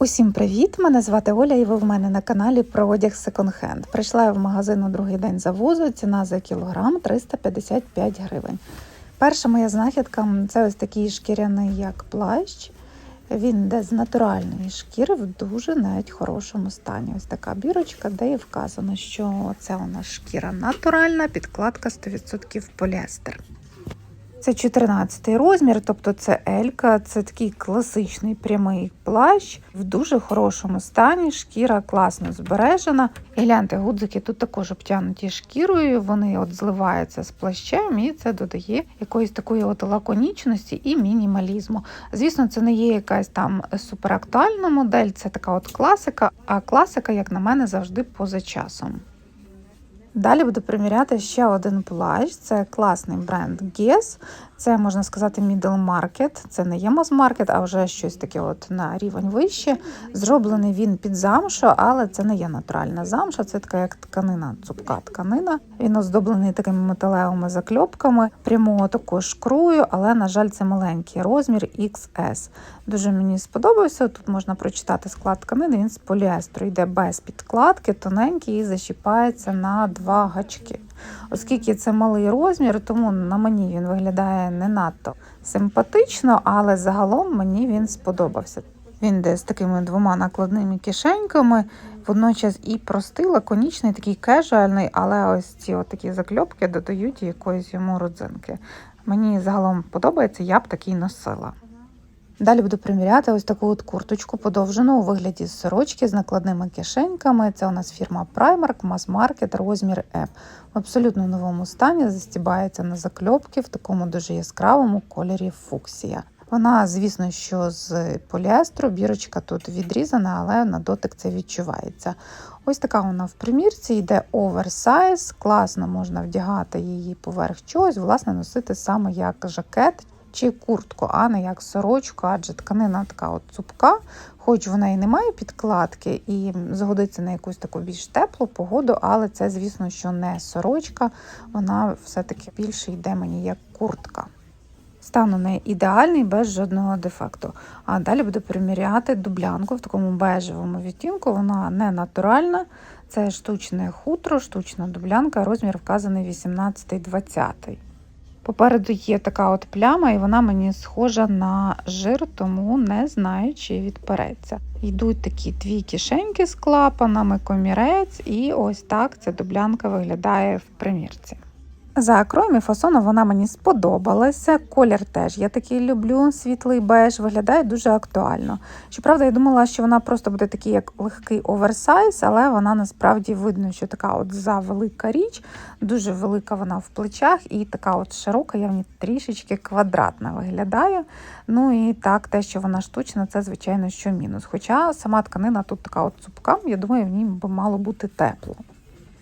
Усім привіт! Мене звати Оля, і ви в мене на каналі про одяг секонд-хенд. Прийшла я в магазин у другий день завозу. Ціна за кілограм 355 гривень. Перша моя знахідка це ось такий шкіряний як плащ. Він йде з натуральної шкіри в дуже навіть хорошому стані. Ось така бірочка, де і вказано, що це у нас шкіра натуральна, підкладка 100% поліестер. Це 14 розмір, тобто це Елька, це такий класичний прямий плащ в дуже хорошому стані. Шкіра класно збережена. І гляньте, гудзики тут також обтянуті шкірою. Вони от зливаються з плащем, і це додає якоїсь такої от лаконічності і мінімалізму. Звісно, це не є якась там суперактуальна модель, це така от класика. А класика, як на мене, завжди поза часом. Далі буду приміряти ще один плащ. Це класний бренд Guess. Це можна сказати middle market. Це не є мас-маркет, а вже щось таке от на рівень вище. Зроблений він під замшу, але це не є натуральна замша, це така як тканина, цупка тканина. Він оздоблений такими металевими закльопками, прямого також шкрую, але, на жаль, це маленький розмір XS. Дуже мені сподобався. Тут можна прочитати склад тканини. Він з поліестру йде без підкладки, тоненький і защіпається на два гачки. Оскільки це малий розмір, тому на мені він виглядає не надто симпатично, але загалом мені він сподобався. Він йде з такими двома накладними кишеньками, водночас і простий, лаконічний, такий кежуальний, але ось ці от такі закльопки додають якоїсь йому родзинки. Мені загалом подобається, я б такий носила. Далі буду приміряти ось таку от курточку подовжену у вигляді сорочки з накладними кишеньками. Це у нас фірма Primark, мас-маркет, розмір М. В абсолютно новому стані застібається на закльопки в такому дуже яскравому кольорі фуксія. Вона, звісно, що з поліестру, бірочка тут відрізана, але на дотик це відчувається. Ось така вона в примірці, йде оверсайз, класно можна вдягати її поверх чогось, власне, носити саме як жакет чи куртку, а не як сорочку, адже тканина така от цупка, хоч вона і не має підкладки, і згодиться на якусь таку більш теплу погоду, але це, звісно, що не сорочка, вона все-таки більше йде мені як куртка. Стан у неї ідеальний, без жодного дефекту. А далі буду приміряти дублянку в такому бежевому відтінку. Вона не натуральна, це штучне хутро, штучна дублянка, розмір вказаний 18-20. Попереду є така от пляма, і вона мені схожа на жир, тому не знаю, чи відпереться. Йдуть такі дві кишеньки з клапанами, комірець, і ось так ця дублянка виглядає в примірці. За кроєм і фасоном вона мені сподобалася. Колір теж я такий люблю, світлий беж, виглядає дуже актуально. Щоправда, я думала, що вона просто буде такий як легкий оверсайз, але вона насправді видно, що така от завелика річ, дуже велика вона в плечах і така от широка, я в ній трішечки квадратна виглядає. Ну і так, те, що вона штучна, це, звичайно, що мінус. Хоча сама тканина тут така от цупка, я думаю, в ній би мало бути тепло.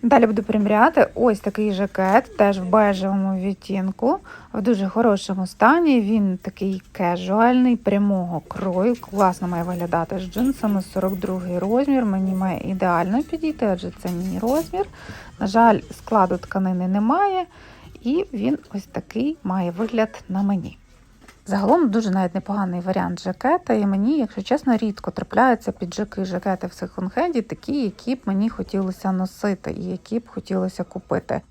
Далі буду приміряти ось такий жакет, теж в бежевому відтінку, в дуже хорошому стані. Він такий кежуальний, прямого крою. Класно має виглядати з джинсами 42 розмір. Мені має ідеально підійти, адже це мій розмір. На жаль, складу тканини немає, і він ось такий має вигляд на мені. Загалом дуже навіть непоганий варіант жакета, і мені, якщо чесно, рідко трапляються піджаки жакети в секонд-хенді, такі, які б мені хотілося носити і які б хотілося купити.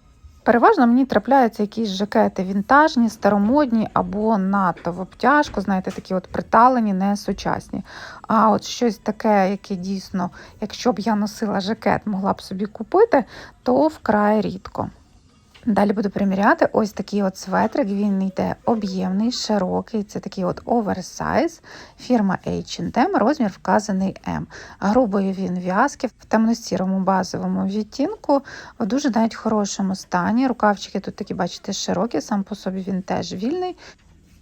Переважно мені трапляються якісь жакети вінтажні, старомодні або надто в обтяжку, знаєте, такі от приталені, не сучасні. А от щось таке, яке дійсно, якщо б я носила жакет, могла б собі купити, то вкрай рідко. Далі буду приміряти ось такий от светрик, він йде об'ємний, широкий, це такий от оверсайз, фірма H&M, розмір вказаний М. Грубої він в'язки в темно-сірому базовому відтінку, в дуже навіть хорошому стані. Рукавчики тут такі, бачите, широкі, сам по собі він теж вільний.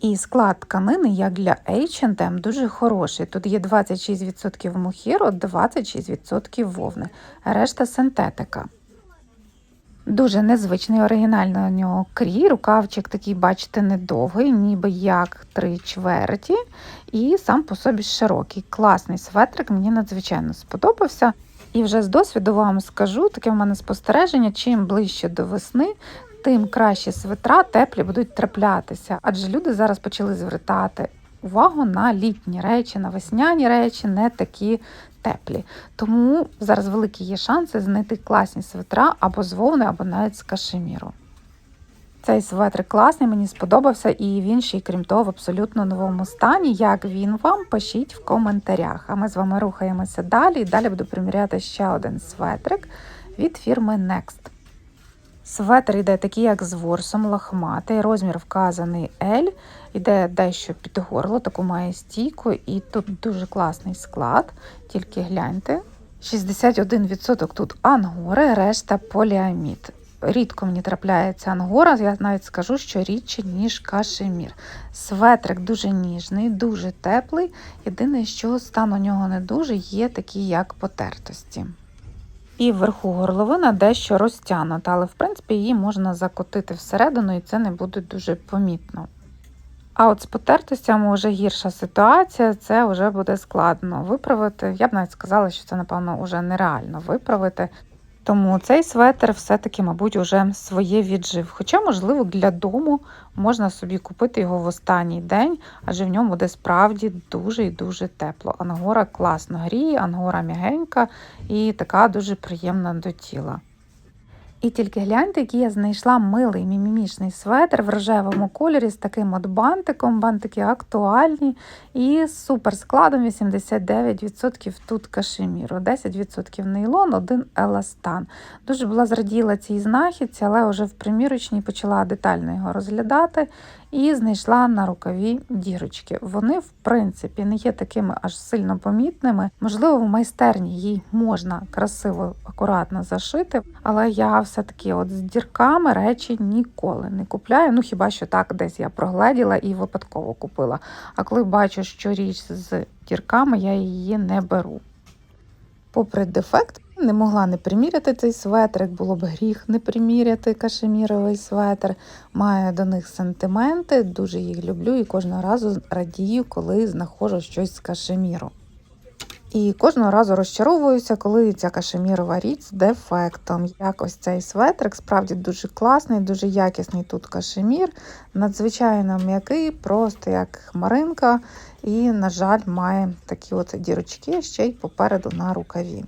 І склад тканини, як для H&M, дуже хороший. Тут є 26% мухіру, 26% вовни, решта синтетика. Дуже незвичний, оригінальний у нього крій. Рукавчик такий, бачите, недовгий, ніби як три чверті, і сам по собі широкий. Класний светрик, мені надзвичайно сподобався. І вже з досвіду вам скажу, таке в мене спостереження: чим ближче до весни, тим краще светра теплі будуть траплятися. Адже люди зараз почали звертати увагу на літні речі, на весняні речі, не такі теплі. Тому зараз великі є шанси знайти класні свитра або з вовни, або навіть з кашеміру. Цей светрик класний, мені сподобався, і він ще й крім того в абсолютно новому стані. Як він вам, пишіть в коментарях. А ми з вами рухаємося далі. І далі буду приміряти ще один светрик від фірми Next. Светр йде такий, як з ворсом, лохматий, розмір вказаний L, йде дещо під горло, таку має стійку, і тут дуже класний склад, тільки гляньте. 61% тут ангори, решта поліамід. Рідко мені трапляється ангора, я навіть скажу, що рідше, ніж кашемір. Светрик дуже ніжний, дуже теплий. Єдине, що стан у нього не дуже, є такі, як потертості. І вверху горловина дещо розтягнута, але в принципі її можна закотити всередину, і це не буде дуже помітно. А от з потертостями вже гірша ситуація, це вже буде складно виправити. Я б навіть сказала, що це, напевно, вже нереально виправити. Тому цей светр все-таки, мабуть, уже своє віджив. Хоча, можливо, для дому можна собі купити його в останній день, адже в ньому буде справді дуже і дуже тепло. Ангора класно гріє, ангора м'ягенька і така дуже приємна до тіла. І тільки гляньте, який я знайшла милий мімімічний светр в рожевому кольорі з таким от бантиком. Бантики актуальні і з супер складом 89% тут кашеміру, 10% нейлон, 1 еластан. Дуже була зраділа цій знахідці, але вже в примірочній почала детально його розглядати і знайшла на рукаві дірочки. Вони, в принципі, не є такими аж сильно помітними. Можливо, в майстерні їй можна красиво, акуратно зашити, але я все-таки от з дірками речі ніколи не купляю. Ну хіба що так десь я прогледіла і випадково купила. А коли бачу, що річ з дірками, я її не беру. Попри дефект, не могла не приміряти цей светрик, було б гріх не приміряти кашеміровий светр. Маю до них сентименти, дуже їх люблю і кожного разу радію, коли знаходжу щось з кашеміру. І кожного разу розчаровуюся, коли ця кашемірова річ з дефектом. Якось цей светрик справді дуже класний, дуже якісний тут кашемір, надзвичайно м'який, просто як хмаринка. І, на жаль, має такі от дірочки ще й попереду на рукаві.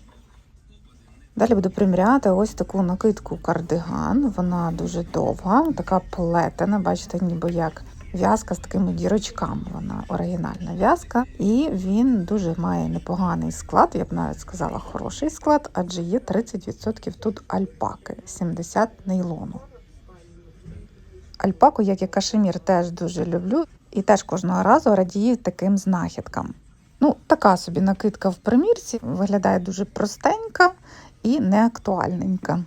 Далі буду приміряти ось таку накидку кардиган. Вона дуже довга, така плетена, бачите, ніби як в'язка з такими дірочками. Вона оригінальна в'язка, і він дуже має непоганий склад, я б навіть сказала, хороший склад, адже є 30% тут альпаки, 70 нейлону. Альпаку, як і кашемір, теж дуже люблю і теж кожного разу радію таким знахідкам. Ну, така собі накидка в примірці виглядає дуже простенька і неактуальненька.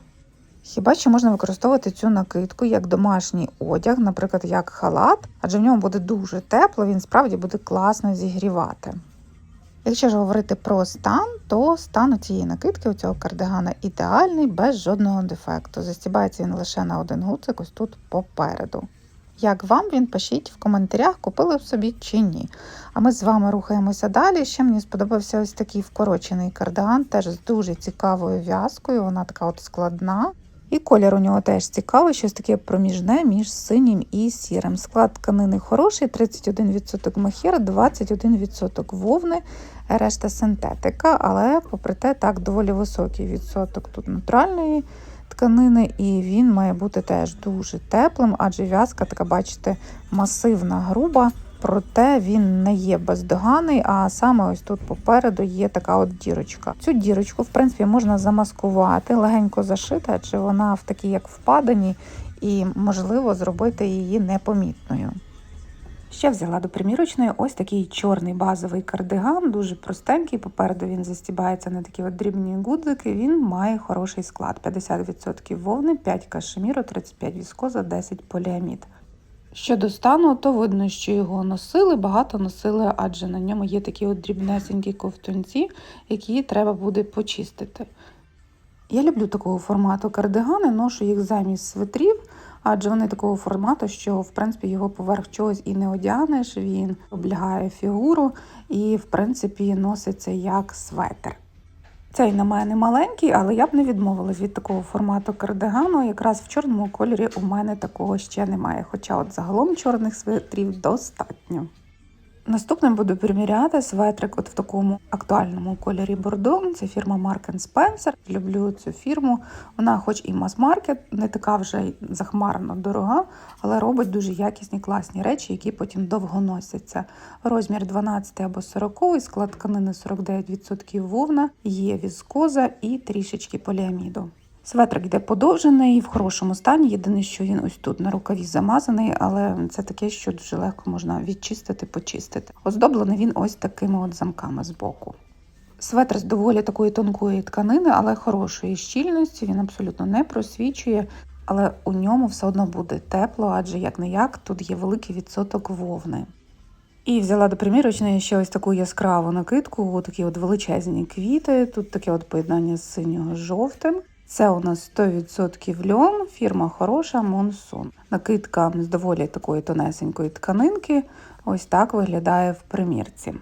Хіба що можна використовувати цю накидку як домашній одяг, наприклад, як халат, адже в ньому буде дуже тепло, він справді буде класно зігрівати. Якщо ж говорити про стан, то стан у цієї накидки, у цього кардигана ідеальний, без жодного дефекту. Застібається він лише на один гуцик ось тут попереду. Як вам він пишіть в коментарях, купили б собі чи ні. А ми з вами рухаємося далі. Ще мені сподобався ось такий вкорочений кардиган, теж з дуже цікавою в'язкою, вона така от складна. І колір у нього теж цікавий, щось таке проміжне між синім і сірим. Склад тканини хороший, 31% махір, 21% вовни, решта синтетика, але, попри те, так доволі високий відсоток тут натуральної тканини, і він має бути теж дуже теплим, адже в'язка така, бачите, масивна, груба. Проте він не є бездоганий, а саме ось тут попереду є така от дірочка. Цю дірочку, в принципі, можна замаскувати, легенько зашити, адже вона в такій, як впадані, і можливо зробити її непомітною. Ще взяла до примірочної ось такий чорний базовий кардиган, дуже простенький. Попереду він застібається на такі от дрібні гудзики. Він має хороший склад: 50% вовни, 5 кашеміру, 35 віскоза, 10 поліамід. Щодо стану, то видно, що його носили, багато носили, адже на ньому є такі от дрібнесенькі ковтунці, які треба буде почистити. Я люблю такого формату кардигани, ношу їх замість свитрів, адже вони такого формату, що в принципі його поверх чогось і не одягнеш, він облягає фігуру і, в принципі, носиться як светр. Цей на мене маленький, але я б не відмовилась від такого формату кардигану. Якраз в чорному кольорі у мене такого ще немає. Хоча от загалом чорних свитрів достатньо. Наступним буду приміряти светрик от в такому актуальному кольорі бордо. Це фірма Mark Spencer. Люблю цю фірму. Вона, хоч і мас-маркет, не така вже захмарно дорога, але робить дуже якісні класні речі, які потім довго носяться. Розмір 12 або 40, склад тканини 49% вовна, є віскоза і трішечки поліаміду. Светрик йде подовжений в хорошому стані. Єдине, що він ось тут на рукаві замазаний, але це таке, що дуже легко можна відчистити, почистити. Оздоблений він ось такими от замками з боку. Светр з доволі такої тонкої тканини, але хорошої щільності. Він абсолютно не просвічує, але у ньому все одно буде тепло, адже як не як тут є великий відсоток вовни. І взяла до примірочної ще ось таку яскраву накидку, такі от величезні квіти. Тут таке от поєднання з синього з жовтим. Це у нас 100% льон, фірма хороша Монсун. Накидка з доволі такої тонесенької тканинки. Ось так виглядає в примірці.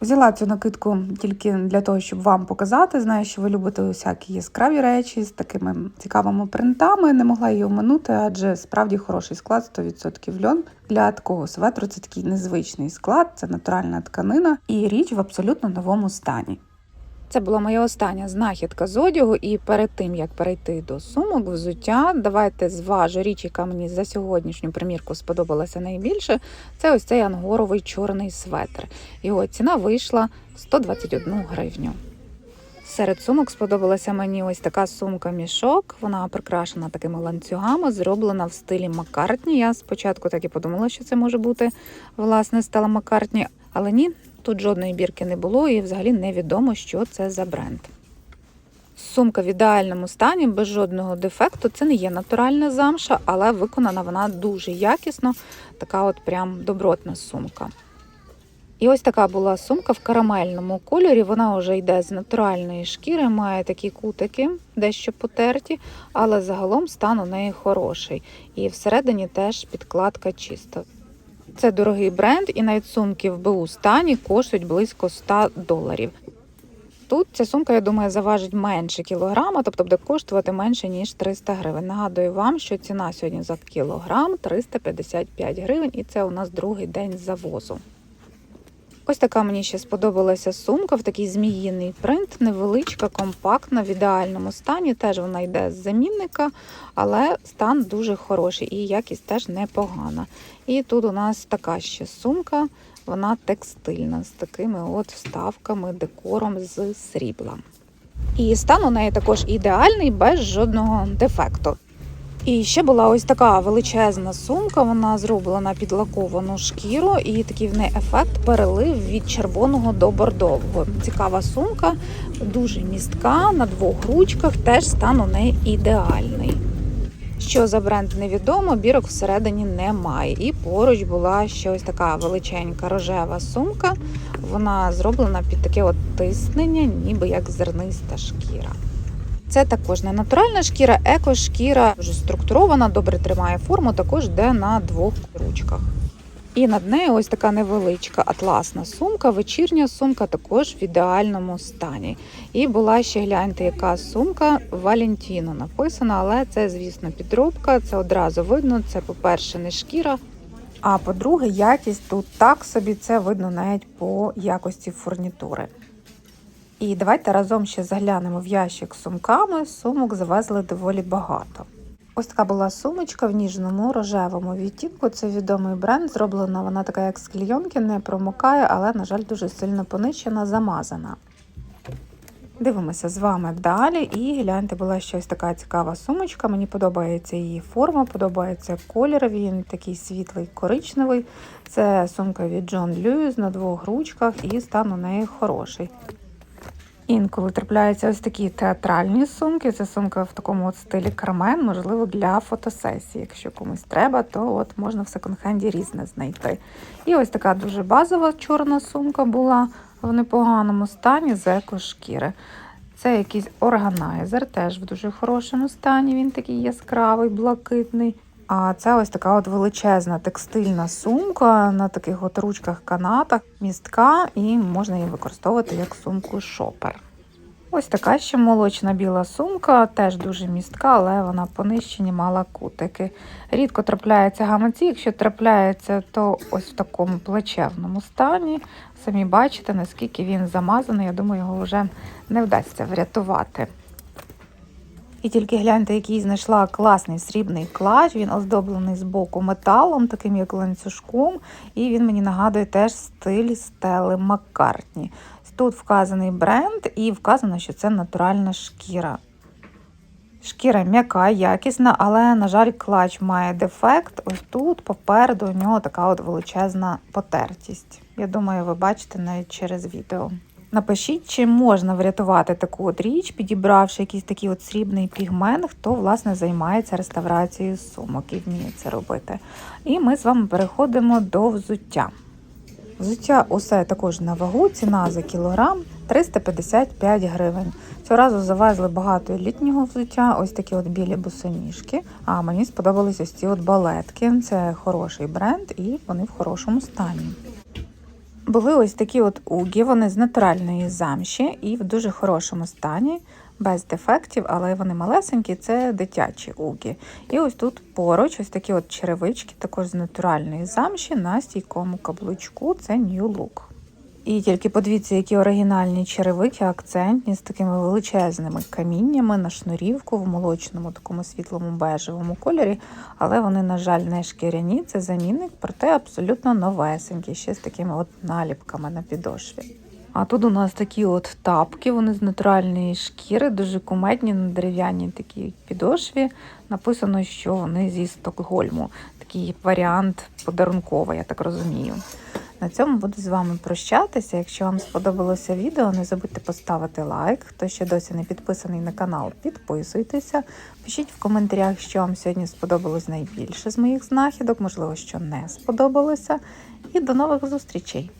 Взяла цю накидку тільки для того, щоб вам показати. Знаю, що ви любите усякі яскраві речі з такими цікавими принтами. Не могла її оминути, адже справді хороший склад 100% льон. Для такого светру це такий незвичний склад, це натуральна тканина і річ в абсолютно новому стані. Це була моя остання знахідка з одягу, і перед тим як перейти до сумок, взуття, давайте зважу річ, яка мені за сьогоднішню примірку сподобалася найбільше. Це ось цей ангоровий чорний светр. Його ціна вийшла 121 гривню. Серед сумок сподобалася мені ось така сумка-мішок. Вона прикрашена такими ланцюгами, зроблена в стилі Маккартні. Я спочатку так і подумала, що це може бути власне стела Маккартні, але ні, тут жодної бірки не було і взагалі невідомо, що це за бренд. Сумка в ідеальному стані, без жодного дефекту. Це не є натуральна замша, але виконана вона дуже якісно. Така от прям добротна сумка. І ось така була сумка в карамельному кольорі. Вона вже йде з натуральної шкіри, має такі кутики, дещо потерті, але загалом стан у неї хороший. І всередині теж підкладка чиста. Це дорогий бренд, і навіть сумки в БУ стані коштують близько 100 доларів. Тут ця сумка, я думаю, заважить менше кілограма, тобто буде коштувати менше, ніж 300 гривень. Нагадую вам, що ціна сьогодні за кілограм 355 гривень, і це у нас другий день завозу. Ось така мені ще сподобалася сумка в такий зміїний принт, невеличка, компактна, в ідеальному стані. Теж вона йде з замінника, але стан дуже хороший і якість теж непогана. І тут у нас така ще сумка, вона текстильна, з такими от вставками, декором з срібла. І стан у неї також ідеальний, без жодного дефекту. І ще була ось така величезна сумка. Вона зроблена під лаковану шкіру, і такий в неї ефект перелив від червоного до бордового. Цікава сумка, дуже містка на двох ручках. Теж стан у неї ідеальний. Що за бренд невідомо, бірок всередині немає. І поруч була ще ось така величенька рожева сумка. Вона зроблена під таке от тиснення, ніби як зерниста шкіра. Це також не натуральна шкіра, екошкіра, вже структурована, добре тримає форму, також йде на двох ручках. І над нею ось така невеличка атласна сумка, вечірня сумка також в ідеальному стані. І була ще гляньте, яка сумка Валентіно написана, але це, звісно, підробка. Це одразу видно. Це, по-перше, не шкіра. А по-друге, якість тут так собі це видно навіть по якості фурнітури. І давайте разом ще заглянемо в ящик з сумками. Сумок завезли доволі багато. Ось така була сумочка в ніжному рожевому відтінку. Це відомий бренд. Зроблена вона така, як з клійонки, не промокає, але, на жаль, дуже сильно понищена, замазана. Дивимося з вами далі. І гляньте, була ще ось така цікава сумочка. Мені подобається її форма, подобається колір. Він такий світлий коричневий. Це сумка від John Lewis на двох ручках, і стан у неї хороший. Інколи трапляються ось такі театральні сумки. Це сумка в такому от стилі кармен, можливо, для фотосесії. Якщо комусь треба, то от можна в секонд-хенді різне знайти. І ось така дуже базова чорна сумка була в непоганому стані з екошкіри. Це якийсь органайзер, теж в дуже хорошому стані. Він такий яскравий, блакитний. А це ось така от величезна текстильна сумка на таких от ручках канатах, містка, і можна її використовувати як сумку шопер. Ось така ще молочна біла сумка, теж дуже містка, але вона по нижчині мала кутики. Рідко трапляються гаманці. Якщо трапляється, то ось в такому плачевному стані. Самі бачите, наскільки він замазаний. Я думаю, його вже не вдасться врятувати. І тільки гляньте, який знайшла класний срібний клач. Він оздоблений з боку металом, таким як ланцюжком. І він мені нагадує теж стиль стели Маккартні. Тут вказаний бренд і вказано, що це натуральна шкіра. Шкіра м'яка, якісна, але, на жаль, клач має дефект. Ось тут попереду у нього така от величезна потертість. Я думаю, ви бачите навіть через відео. Напишіть, чи можна врятувати таку от річ, підібравши якийсь такий от срібний пігмент, хто власне займається реставрацією сумок і вміє це робити. І ми з вами переходимо до взуття. Взуття усе також на вагу, ціна за кілограм 355 гривень. Цього разу завезли багато літнього взуття, ось такі от білі босоніжки. А мені сподобались ось ці от балетки. Це хороший бренд і вони в хорошому стані. Були ось такі от угі, вони з натуральної замші і в дуже хорошому стані, без дефектів, але вони малесенькі, це дитячі угі. І ось тут поруч ось такі от черевички, також з натуральної замші на стійкому каблучку. Це New Look. І тільки подивіться, які оригінальні черевики, акцентні з такими величезними каміннями на шнурівку в молочному, такому світлому бежевому кольорі. Але вони, на жаль, не шкіряні, це замінник, проте абсолютно новесенькі, ще з такими от наліпками на підошві. А тут у нас такі от тапки, вони з натуральної шкіри, дуже кумедні на дерев'яній такій підошві. Написано, що вони зі Стокгольму. Такий варіант подарунковий, я так розумію. На цьому буду з вами прощатися. Якщо вам сподобалося відео, не забудьте поставити лайк. Хто ще досі не підписаний на канал, підписуйтеся. Пишіть в коментарях, що вам сьогодні сподобалось найбільше з моїх знахідок, можливо, що не сподобалося. І до нових зустрічей!